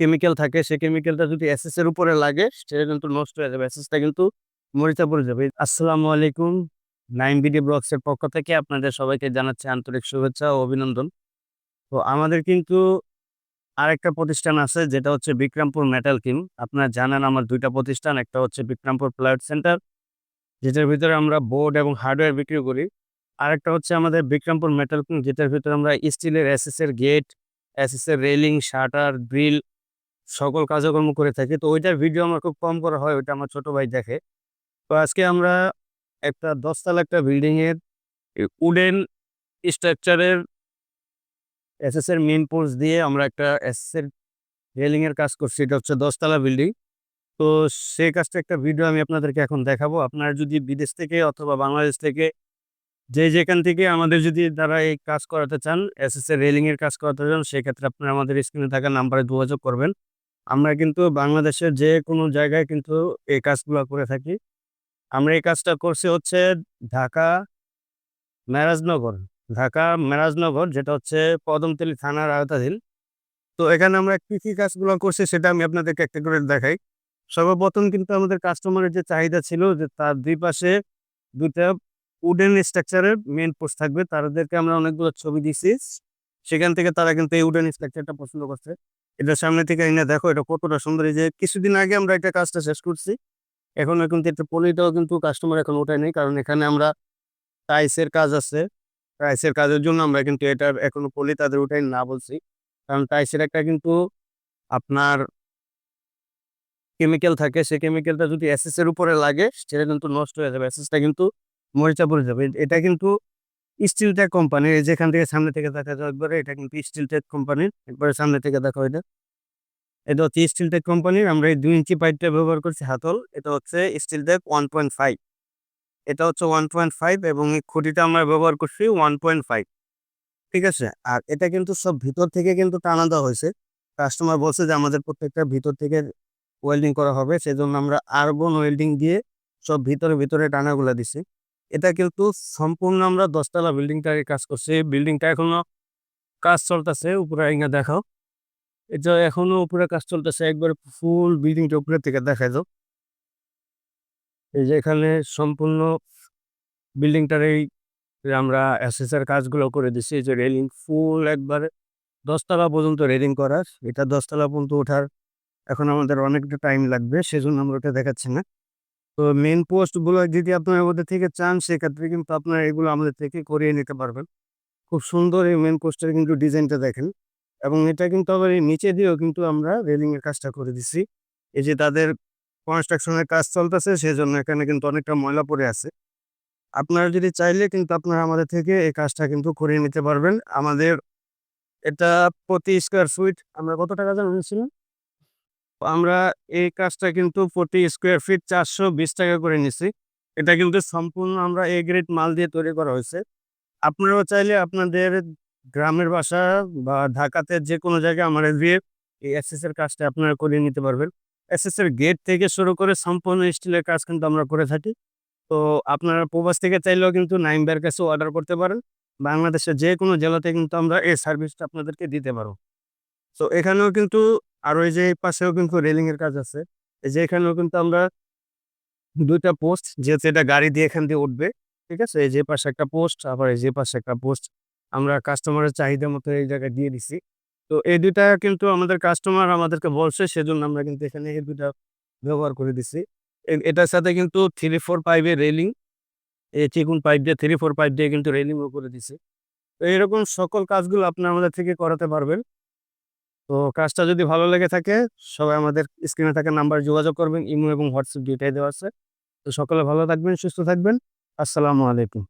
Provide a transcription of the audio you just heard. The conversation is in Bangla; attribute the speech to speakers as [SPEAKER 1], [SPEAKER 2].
[SPEAKER 1] কেমিক্যাল থাকে, সেই কেমিক্যালটা যদি এসএস এর উপরে লাগে, সেটা কিন্তু নষ্ট হয়ে যাবে এসএসটা কিন্তু মরিচা পড়ে যাবে। আসসালামু আলাইকুম নাইন বিডি ব্লগস এর পক্ষ থেকে আপনাদের সবাইকে জানাচ্ছি আন্তরিক শুভেচ্ছা ও অভিনন্দন। তো আমাদের কিন্তু আরেকটা প্রতিষ্ঠান আছে, যেটা হচ্ছে বিক্রমপুর মেটাল কিম আপনারা জানেন আমার দুইটা প্রতিষ্ঠান, একটা হচ্ছে বিক্রমপুর প্লাইউড সেন্টার যেটার ভিতরে আমরা বোর্ড এবং হার্ডওয়্যার বিক্রি করি। আরেকটা হচ্ছে আমাদের বিক্রমপুর মেটাল কিং যেটার ভিতরে আমরা স্টিলের এসএস এর গেট এসএস এর রেলিং শাটার গ্রিল সকল কাজকর্ম করে থাকি। তো ওইটার ভিডিও আমার খুব কম করা হয়, ওইটা আমার ছোট ভাই দেখে। তো আজকে আমরা একটা দশতলা একটা বিল্ডিং এর উডেন স্ট্রাকচারের এসএস এর মেন পোস্ট দিয়ে আমরা একটা এসএস এর রেলিং এর কাজ করছি। এটা হচ্ছে দশতলা বিল্ডিং তো সেই কাজটা একটা ভিডিও আমি আপনাদেরকে এখন দেখাবো। আপনারা যদি বিদেশ থেকে অথবা বাংলাদেশ থেকে যে যেখান থেকে আমাদের যদি তারা এই কাজ করাতে চান এসএস এর রেলিং এর কাজ করাতে চান, সেক্ষেত্রে আপনারা আমাদের স্ক্রিনে থাকা নাম্বারে যোগাযোগ করবেন। আমরা কিন্তু বাংলাদেশের যে কোনো জায়গায় কিন্তু এই কাজগুলো করে থাকি। আমরা এই কাজটা করছি হচ্ছে ঢাকা মেরাজনগর। ঢাকা মেরাজনগর, যেটা হচ্ছে কদমতলী থানার আওতাধীন। তো এখানে আমরা কী কী কাজগুলো করছি সেটা আমি আপনাদেরকে একটা করে দেখাই। সর্বপ্রথম কিন্তু আমাদের কাস্টমারের যে চাহিদা ছিল যে তার দুই পাশে দুটা উডেন স্ট্রাকচারের মেন পোস্ট থাকবে। তাদেরকে আমরা অনেকগুলো ছবি দিছি। সেখান থেকে তারা কিন্তু এই উডেন স্ট্রাকচারটা পছন্দ করছে। এটা সামনে থেকে এনে দেখো এটা কতটা সুন্দর। এই যে কিছুদিন আগে আমরা একটা কাজটা শেষ করছি। এখন কিন্তু একটা পলিটাও কিন্তু কাস্টমার এখন ওঠায় নেই। কারণ এখানে আমরা টাইসের কাজ আছে। টাইসের কাজের জন্য আমরা কিন্তু এটার এখনও পলি তাদের উঠাই না বলছি। কারণ টাইসের একটা কিন্তু আপনার কেমিক্যাল থাকে। সেই কেমিক্যালটা যদি এর উপরে লাগে, সেটা কিন্তু নষ্ট হয়ে যাবে। এসএসটা কিন্তু মরিচা পড়ে যাবে। এটা কিন্তু স্টিল টেক কোম্পানির যেখান থেকে সামনে থেকে দেখা যায় একবারে, এটা কিন্তু স্টিল টেক কোম্পানির একবারে সামনে থেকে দেখো এটা এটা হচ্ছে স্টিল টেক কোম্পানির আমরা এই দুই ইঞ্চি পাইপটা ব্যবহার করছি হাতল, এটা হচ্ছে steel tech one point five. এটা হচ্ছে ওয়ান পয়েন্ট ফাইভ এবং এই খুঁটিটা আমরা ব্যবহার করছি ওয়ান পয়েন্ট ফাইভ। ঠিক আছে? আর এটা কিন্তু সব ভিতর থেকে কিন্তু টানা দেওয়া হয়েছে। কাস্টমার বলছে যে আমাদের প্রত্যেকটা ভিতর থেকে ওয়েল্ডিং করা হবে, সেজন্য আমরা আরবন ওয়েল্ডিং দিয়ে সব ভিতরে ভিতরে টানাগুলো দিছি। এটা কিন্তু সম্পূর্ণ আমরা দশতলা বিল্ডিংটাকে কাজ করছি। বিল্ডিংটা এখনও কাজ চলতেছে, উপরে ইঙ্গা দেখাও। এটা এখনও উপরে কাজ চলতেছে, একবার ফুল বিল্ডিংটা উপরে থেকে দেখা যাও এই যে এখানে সম্পূর্ণ বিল্ডিংটার এই আমরা এসএসআর কাজগুলো করে দিছি, এই যে রেলিং, ফুল একবারে দশতলা পর্যন্ত রেলিং করার। এটা দশতলা পর্যন্ত ওঠার এখন আমাদের অনেকটা টাইম লাগবে, সেজন্য আমরা ওটা দেখাচ্ছি না। তো মেন পোস্টগুলো যদি আপনার ওদের থেকে চান, সেক্ষেত্রে কিন্তু আপনারা এগুলো আমাদের থেকে করিয়ে নিতে পারবেন। খুব সুন্দর এই মেন পোস্টের কিন্তু ডিজাইনটা দেখেন। এবং এটা কিন্তু আবার এই নিচে দিয়েও কিন্তু আমরা রেলিংয়ের কাজটা করে দিছি। এই যে তাদের কনস্ট্রাকশনের কাজ চলতেছে, সেজন্য এখানে কিন্তু অনেকটা ময়লা পড়ে আছে। আপনারা যদি চাইলে কিন্তু আপনারা আমাদের থেকে এই কাজটা কিন্তু করিয়ে নিতে পারবেন। আমাদের এটা প্রতি স্কোয়ার ফিট আমরা কত টাকা জানিয়েছিলাম আমরা এই কাজটা কিন্তু প্রতি স্কোয়ার ফিট চারশো বিশ টাকা করে নিছি। এটা কিন্তু সম্পূর্ণ আমরা এ গ্রেড মাল দিয়ে তৈরি করা হয়েছে। আপনারাও চাইলে আপনাদের গ্রামের বাসা বা ঢাকাতে যে কোনো জায়গায় আমরা দিয়ে এই এর কাজটা আপনারা করিয়ে নিতে পারবেন। এর গেট থেকে শুরু করে সম্পূর্ণ স্টিলের কাজ কিন্তু আমরা করে থাকি। তো আপনারা প্রবাস থেকে চাইলেও কিন্তু নাইমবার কাছে অর্ডার করতে পারেন। বাংলাদেশের যে কোনো জেলাতে কিন্তু আমরা এই সার্ভিসটা আপনাদেরকে দিতে পারব। তো এখানেও কিন্তু আর ওই যে এই পাশেও কিন্তু রেলিং এর কাজ আছে। এই যে এখানেও কিন্তু আমরা দুইটা পোস্ট, যেহেতু এটা গাড়ি দিয়ে এখান দিয়ে উঠবে, ঠিক আছে? এই যে পাশে একটা পোস্ট, আবার এই যে পাশে একটা পোস্ট, আমরা কাস্টমারের চাহিদা মতো এই জায়গায় দিয়ে দিছি। তো এই দুইটা কিন্তু আমাদের কাস্টমার আমাদেরকে বলছে, সেজন্য আমরা কিন্তু এখানে এই দুইটা ব্যবহার করে দিছি। এটার সাথে কিন্তু থ্রি ফোর পাইপের রেলিং এই চিকুন পাইপ দিয়ে থ্রি ফোর পাইপ দিয়ে কিন্তু রেলিংও করে দিছি। তো এরকম সকল কাজগুলো আপনি আমাদের থেকে করাতে পারবেন। তো কাজটা যদি ভালো লেগে থাকে, সবাই আমাদের স্ক্রিনে থাকা নাম্বার যোগাযোগ করবেন, ইমো এবং হোয়াটসঅ্যাপ দুইটাই দেওয়া আছে। তো সকলে ভালো থাকবেন, সুস্থ থাকবেন। আসসালামু আলাইকুম।